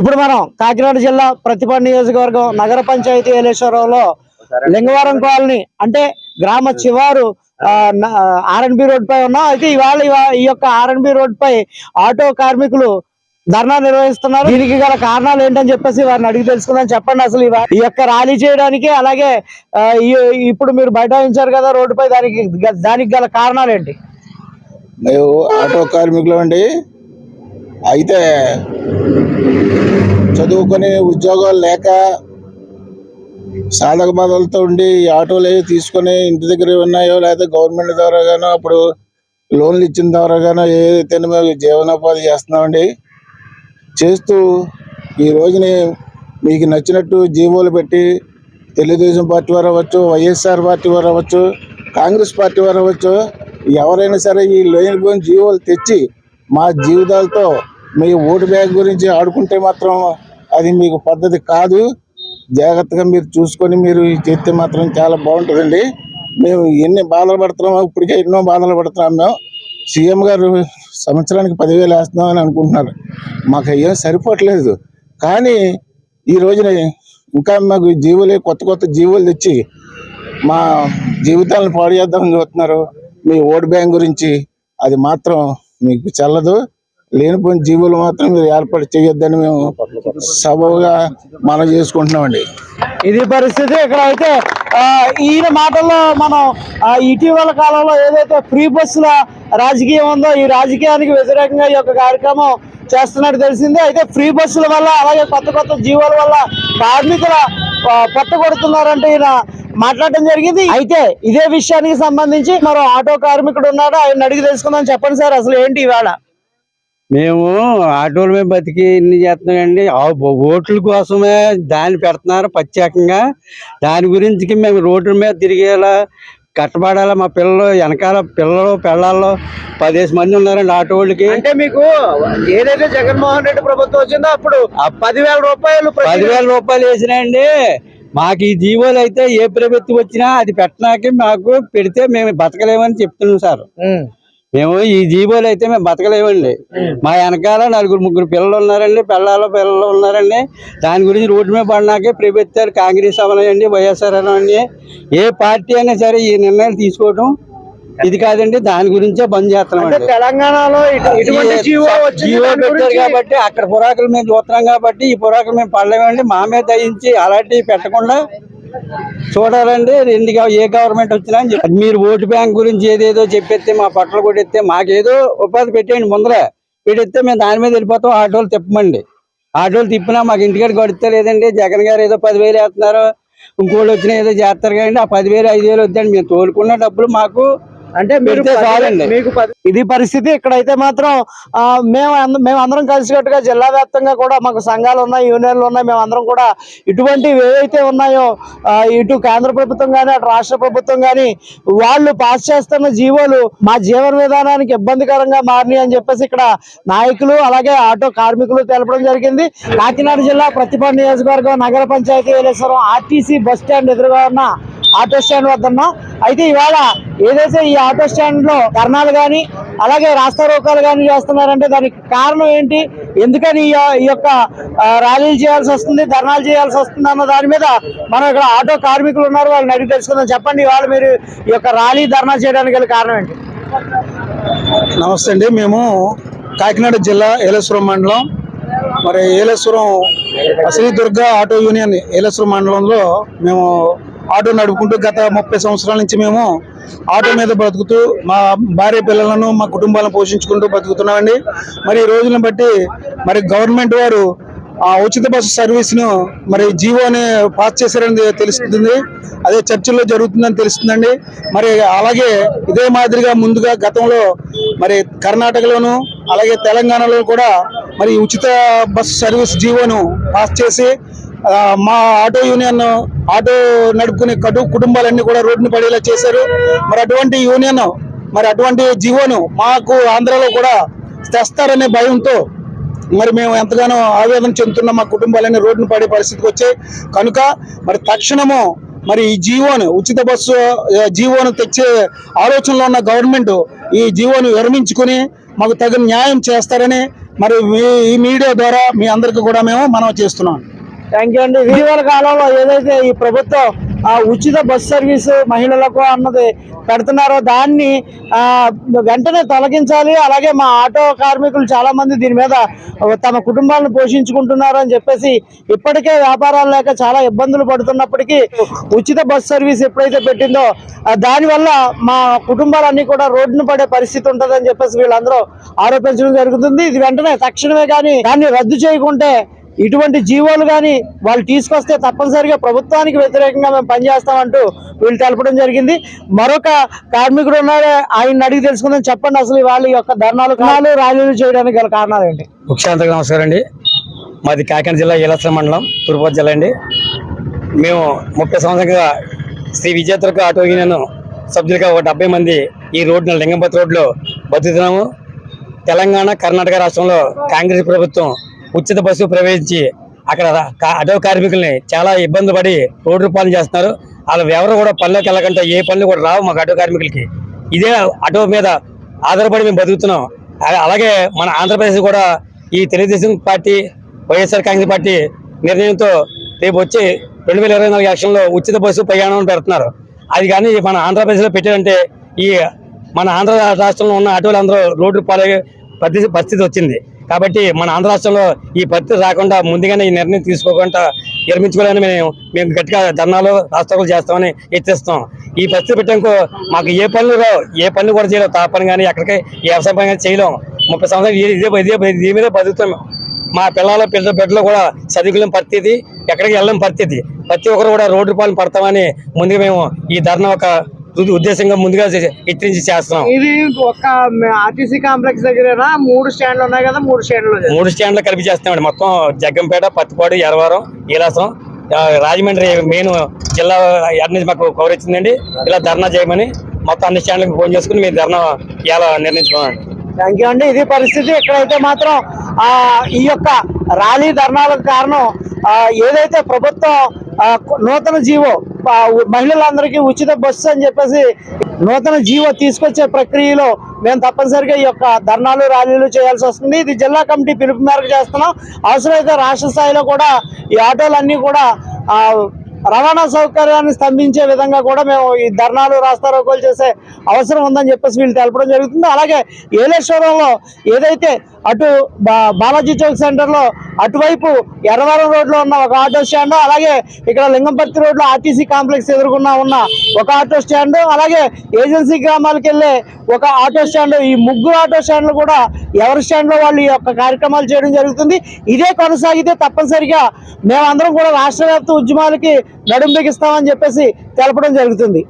ఇప్పుడు మనం కాకినాడ జిల్లా ప్రతిపాడు నియోజకవర్గం నగర పంచాయతీ ఏలేశ్వరంలో లింగవరం కాలనీ అంటే గ్రామ చివారు ఆర్ఎన్బి రోడ్ పై ఉన్నాం. అయితే ఇవాళ ఈ యొక్క ఆర్ఎన్బి రోడ్ పై ఆటో కార్మికులు ధర్నా నిర్వహిస్తున్నారు. దీనికి గల కారణాలు ఏంటని చెప్పేసి వారిని అడిగి తెలుసుకుందాం. చెప్పండి అసలు ఈ యొక్క ర్యాలీ చేయడానికి అలాగే ఇప్పుడు మీరు బైఠాయించారు కదా రోడ్డుపై దానికి దానికి గల కారణాలు ఏంటి? మేము ఆటో కార్మికులు అండి. అయితే చదువుకొని ఉద్యోగాలు లేక సాధక బాధలతో ఉండి ఈ ఆటోలు ఏవి తీసుకొని ఇంటి దగ్గర ఉన్నాయో లేదా గవర్నమెంట్ ద్వారా గానో అప్పుడు లోన్లు ఇచ్చిన ద్వారా గానో ఏదైతే మేము జీవనోపాధి చేస్తున్నామండి. చేస్తూ ఈ రోజుని మీకు నచ్చినట్టు జీవోలు పెట్టి తెలుగుదేశం పార్టీ వారు అవ్వచ్చు వైఎస్ఆర్ పార్టీ వారు అవ్వచ్చు కాంగ్రెస్ పార్టీ వారు అవ్వచ్చు ఎవరైనా సరే ఈ లేనిపోయిన జీవోలు తెచ్చి మా జీవితాలతో మీ ఓటు బ్యాగ్ గురించి ఆడుకుంటే మాత్రం అది మీకు పద్ధతి కాదు. జాగ్రత్తగా మీరు చూసుకొని మీరు చేస్తే మాత్రం చాలా బాగుంటుందండి. మేము ఎన్ని బాధలు పడుతున్నామో ఇప్పటికే ఎన్నో బాధలు పడుతున్నాం మేము. సీఎం గారు సంవత్సరానికి పదివేలు వేస్తున్నామని అనుకుంటున్నారు. మాకు ఏం సరిపోవట్లేదు. కానీ ఈ రోజున ఇంకా మాకు జీవులే కొత్త కొత్త జీవులు తెచ్చి మా జీవితాలను పాడు చేద్దామని చూస్తున్నారు మీ ఓట్ బ్యాంక్ గురించి అది మాత్రం మీకు చెల్లదు. లేనిపోయిన జీవులు మాత్రం మీరు ఏర్పాటు చేయొద్దని మేము సబవుగా మనం చేసుకుంటున్నామండి. ఇది పరిస్థితి ఇక్కడ అయితే ఆ, ఈయన మాటల్లో మనం ఇటీవల కాలంలో ఏదైతే ఫ్రీ బస్సుల రాజకీయం ఉందో ఈ రాజకీయానికి వ్యతిరేకంగా ఈ యొక్క కార్యక్రమం చేస్తున్నట్టు తెలిసిందే. అయితే ఫ్రీ బస్సుల వల్ల అలాగే కొత్త కొత్త జీవుల వల్ల కార్మికుల ఆ, ఈయన మాట్లాడటం జరిగింది. అయితే ఇదే విషయానికి సంబంధించి మరో ఆటో కార్మికుడు ఉన్నాడు. ఆయన అడిగి తెలుసుకుందాం. చెప్పండి సార్ అసలు ఏంటి ఇవాళ? మేము ఆటోల మీద బతికి ఇన్ని చేస్తున్నామండి. ఆ ఓట్ల కోసమే దాన్ని పెడుతున్నారు ప్రత్యేకంగా. దాని గురించి మేము రోడ్ల మీద తిరిగేలా కట్టబడాలా మా పిల్లలు వెనకాల పిల్లలు పిల్లల్లో పదిహేను మంది ఉన్నారండి ఆటో వాళ్ళకి. అంటే మీకు ఏదైతే జగన్మోహన్ రెడ్డి ప్రభుత్వం వచ్చిందో అప్పుడు పదివేల రూపాయలు పదివేల రూపాయలు వేసినాయండి. మాకు ఈ జీవోలు అయితే ఏ ప్రభుత్వం వచ్చినా అది పెట్టడానికి మాకు పెడితే మేము బతకలేమని చెప్తున్నాం సార్. మేము ఈ జీవోలు అయితే మేము బతకలేమండి. మా వెనకాల నలుగురు ముగ్గురు పిల్లలు ఉన్నారండి పిల్లలు పిల్లలు ఉన్నారండి. దాని గురించి రోడ్డు మీద పడినాకే ప్రభుత్వాలు కాంగ్రెస్ అవనండి వైఎస్ఆర్ అవనండి ఏ పార్టీ అయినా సరే ఈ నిర్ణయాలు తీసుకోవడం ఇది కాదండి దాని గురించే బంద్ చేస్తున్నాం తెలంగాణలో జీవో పెట్టారు కాబట్టి అక్కడ పురాకులు మేము చూస్తున్నాం కాబట్టి ఈ పురాకులు మేము పడలేమండి. మా మీద దయించి అలాంటివి పెట్టకుండా చూడాలండి. రెండు ఏ గవర్నమెంట్ వచ్చినా అని చెప్పి మీరు ఓటు బ్యాంక్ గురించి ఏదేదో చెప్పేస్తే మా పట్ల కొట్టేస్తే మాకేదో ఉపాధి పెట్టేయండి ముందరే. పెట్టేస్తే మేము దాని మీద వెళ్ళిపోతాం. ఆటోలు తిప్పమండి. ఆటోలు తిప్పినా మాకు ఇంటికాడ గడితే లేదండి. జగన్ గారు ఏదో పదివేలు వేస్తున్నారు. ఇంకోళ్ళు వచ్చినా ఏదో చేస్తారు కానీ ఆ పదివేలు ఐదు వేలు వద్దండి. మేము తోలుకున్న డబ్బులు మాకు అంటే మీరు చాలండి. మీకు ఇది పరిస్థితి ఇక్కడైతే మాత్రం మేము మేము అందరం కలిసికట్టుగా జిల్లా వ్యాప్తంగా కూడా మాకు సంఘాలు ఉన్నాయి యూనియన్లు ఉన్నాయి మేము అందరం కూడా ఇటువంటివి ఏవైతే ఉన్నాయో ఇటు కేంద్ర ప్రభుత్వం కానీ అటు రాష్ట్ర ప్రభుత్వం కానీ వాళ్ళు పాస్ చేస్తున్న జీవోలు మా జీవన విధానానికి ఇబ్బందికరంగా మారినాయి అని చెప్పేసి ఇక్కడ నాయకులు అలాగే ఆటో కార్మికులు తెలపడం జరిగింది కాకినాడ జిల్లా ప్రతిపాడు నియోజకవర్గం నగర panchayat Yeleswaram RTC bus stand ఎదురుగా ఉన్న ఆటో స్టాండ్ వద్ద ఉన్నాం అయితే ఇవాళ ఏదైతే ఈ ఆటో స్టాండ్లో ధర్నాలు కానీ అలాగే రాస్తా రోకాలు కానీ చేస్తున్నారంటే దానికి కారణం ఏంటి? ఎందుకని ఈ ఈ యొక్క ర్యాలీలు చేయాల్సి వస్తుంది ధర్నాలు చేయాల్సి వస్తుంది అన్న దాని మీద మనం ఇక్కడ ఆటో కార్మికులు ఉన్నారు వాళ్ళని అడిగి తెలుసుకుందాం. చెప్పండి ఇవాళ మీరు ఈ యొక్క ర్యాలీ ధర్నా చేయడానికి గల కారణం ఏంటి? నమస్తే అండి. మేము కాకినాడ జిల్లా ఏలేశ్వరం మండలం మరి ఏలేశ్వరం శ్రీ దుర్గా ఆటో యూనియన్ ఏలేశ్వరం మండలంలో మేము ఆటో నడుపుకుంటూ గత ముప్పై సంవత్సరాల నుంచి మేము ఆటో మీద బ్రతుకుతూ మా భార్య పిల్లలను మా కుటుంబాలను పోషించుకుంటూ బతుకుతున్నామండి మరి ఈ రోజులను బట్టి మరి గవర్నమెంట్ వారు ఆ ఉచిత బస్సు సర్వీస్ను మరి మరి జీవోని పాస్ చేశారని తెలుస్తుంది. అదే చర్చిల్లో జరుగుతుందని తెలుస్తుందండి. మరి అలాగే ఇదే మాదిరిగా ముందుగా గతంలో మరి కర్ణాటకలోను అలాగే తెలంగాణలో కూడా మరి ఉచిత బస్సు సర్వీస్ జీవోను పాస్ చేసి మా ఆటో యూనియన్ ఆటో నడుపుకునే కటు కుటుంబాలన్నీ కూడా రోడ్డును పడేలా చేశారు. మరి అటువంటి యూనియన్ మరి అటువంటి జీవోను మాకు ఆంధ్రాలో కూడా తెస్తారనే భయంతో మరి మేము ఎంతగానో ఆవేదన చెందుతున్న మా కుటుంబాలన్నీ రోడ్డును పడే పరిస్థితికి వచ్చాయి. కనుక మరి తక్షణము మరి ఈ జీవోను ఉచిత బస్సు జీవోను తెచ్చే ఆలోచనలో ఉన్న గవర్నమెంట్ ఈ జీవోను విరమించుకుని మాకు తగిన న్యాయం చేస్తారని మరి మీ- ఈ మీడియా ద్వారా మీ అందరికీ కూడా మేము మనం చేస్తున్నాం. థ్యాంక్ యూ అండి. ఇటీవల కాలంలో ఏదైతే ఈ ప్రభుత్వం ఆ ఉచిత బస్ సర్వీస్ మహిళలకు అన్నది పెడుతున్నారో దాన్ని వెంటనే తొలగించాలి. అలాగే మా ఆటో కార్మికులు చాలా మంది దీని మీద తమ కుటుంబాలను పోషించుకుంటున్నారు అని చెప్పేసి ఇప్పటికే వ్యాపారాలు లేక చాలా ఇబ్బందులు పడుతున్నప్పటికీ ఉచిత బస్ సర్వీస్ ఎప్పుడైతే పెట్టిందో దానివల్ల మా కుటుంబాలన్నీ కూడా రోడ్డున పడే పరిస్థితి ఉంటుందని చెప్పేసి వీళ్ళందరూ ఆరోపించడం జరుగుతుంది. ఇది వెంటనే తక్షణమే కానీ దాన్ని రద్దు చేయకుంటే ఇటువంటి జీవోలు కానీ వాళ్ళు తీసుకొస్తే తప్పనిసరిగా ప్రభుత్వానికి వ్యతిరేకంగా మేము పనిచేస్తామంటూ వీళ్ళు తెలపడం జరిగింది. మరొక కార్మికుడు ఉన్నారే ఆయన అడిగి తెలుసుకుందాం చెప్పండి అసలు వాళ్ళ యొక్క ధర్నాలు కాలు ర్యాలీలు చేయడానికి గల కారణాలు ఏంటి? ముఖ్యాంతకు నమస్కారం అండి. మాది కాకినాడ జిల్లా ఏలస్ర మండలం తూర్పుగోదావరి జిల్లా అండి. మేము ముప్పై సంవత్సరంగా శ్రీ విజేతరకు ఆటో యూనియన్ సభ్యులుగా ఒక డెబ్బై మంది ఈ రోడ్డున లింగంపతి రోడ్లో బతుకుతున్నాము. తెలంగాణ కర్ణాటక రాష్ట్రంలో కాంగ్రెస్ ప్రభుత్వం ఉచిత బస్సు ప్రవేశించి అక్కడ ఆటో కార్మికుల్ని చాలా ఇబ్బంది పడి రోడ్డు పాలన చేస్తున్నారు. వాళ్ళు ఎవరు కూడా పనులకు వెళ్ళకుండా ఏ పనులు కూడా రావు మాకు ఆటో కార్మికులకి. ఇదే ఆటో మీద ఆధారపడి మేము బతుకుతున్నాం. అలా- అలాగే మన ఆంధ్రప్రదేశ్ కూడా ఈ Telugu Desam party YSR Congress party నిర్ణయంతో రేపు వచ్చి రెండు వేల ఇరవై నాలుగు ఎలక్షన్లో ఉచిత బస్సు ప్రయాణం పెడుతున్నారు. అది కానీ మన ఆంధ్రప్రదేశ్లో పెట్టారంటే ఈ మన ఆంధ్ర రాష్ట్రంలో ఉన్న ఆటోలు అందరూ రోడ్డు పాలే పరిస్థితి పరిస్థితి వచ్చింది. కాబట్టి మన ఆంధ్ర రాష్ట్రంలో ఈ పరిస్థితి రాకుండా ముందుగానే ఈ నిర్ణయం తీసుకోకుండా నిర్మించుకోవాలని మేము మేము గట్టిగా ధర్నాలు రాష్ట్రాలు చేస్తామని హెచ్చరిస్తాం ఈ పరిస్థితి పెట్టాక మాకు ఏ పనులు రావు. ఏ పనులు కూడా చేయలేము తాపని కానీ ఎక్కడికి వ్యవసాయ పని కానీ చేయలేం. ముప్పై సంవత్సరాలు ఇదే ఇదే దీని మీద బతుకుతాం మా పిల్లల పిల్లల బిడ్డలు కూడా చదువుకులేని పరిస్థితి ఎక్కడికి వెళ్ళడం పరిస్థితి. ప్రతి ఒక్కరు కూడా రోడ్డు పాలన పడతామని ముందుగా మేము ఈ ధర్నా ఒక ఉద్దేశంగా ముందుగా హెచ్చరించి చేస్తున్నాం. ఇది ఒక ఆర్టీసీ కాంప్లెక్స్ దగ్గర మూడు స్టాండ్లు ఉన్నాయి కదా మూడు స్టాండ్లు మూడు స్టాండ్లు కలిపి చేస్తామండి మొత్తం జగ్గంపేట పత్తిపాడు ఎరవారం ఈలాసం రాజమండ్రి మెయిన్ జిల్లా నుంచి మాకు కవర్ ఇచ్చిందండి ఇలా ధర్నా చేయమని మొత్తం అన్ని స్టాండ్లకు ఫోన్ చేసుకుని మేము ధర్నా ఇలా నిర్ణయించుకున్నాం థ్యాంక్ యూ అండి. ఇది పరిస్థితి. ఇక్కడైతే మాత్రం ఆ ఈ యొక్క ర్యాలీ ధర్నాలకు కారణం ఏదైతే ప్రభుత్వం నూతన జీవో మహిళలందరికీ ఉచిత బస్సు అని చెప్పేసి నూతన జీవో తీసుకొచ్చే ప్రక్రియలో మేము తప్పనిసరిగా ఈ యొక్క ధర్నాలు ర్యాలీలు చేయాల్సి వస్తుంది. ఇది జిల్లా కమిటీ పిలుపు మేరకు చేస్తున్నాం. అవసరమైతే రాష్ట్ర స్థాయిలో కూడా ఈ ఆటోలన్నీ కూడా రవాణా సౌకర్యాన్ని స్తంభించే విధంగా కూడా మేము ఈ ధర్నాలు రాస్తారోకోలు చేసే అవసరం ఉందని చెప్పేసి వీళ్ళు తెలపడం జరుగుతుంది. అలాగే ఏలేశ్వరంలో ఏదైతే అటు బా- బాలాజీ చౌక్ సెంటర్లో అటువైపు ఎర్రవరం రోడ్లో ఉన్న ఒక ఆటో స్టాండ్ అలాగే ఇక్కడ లింగంపర్తి రోడ్లో ఆర్టీసీ కాంప్లెక్స్ ఎదుర్కొన్న ఉన్న ఒక ఆటో స్టాండ్ అలాగే ఏజెన్సీ గ్రామాలకు వెళ్ళే ఒక ఆటో స్టాండ్ ఈ ముగ్గురు ఆటో స్టాండ్లు కూడా ఎవరి స్టాండ్లో వాళ్ళు ఈ యొక్క కార్యక్రమాలు చేయడం జరుగుతుంది. ఇదే కొనసాగితే తప్పనిసరిగా మేమందరం కూడా రాష్ట్ర వ్యాప్త ఉద్యమాలకి నడుం బిగిస్తామని చెప్పేసి తెలపడం జరుగుతుంది.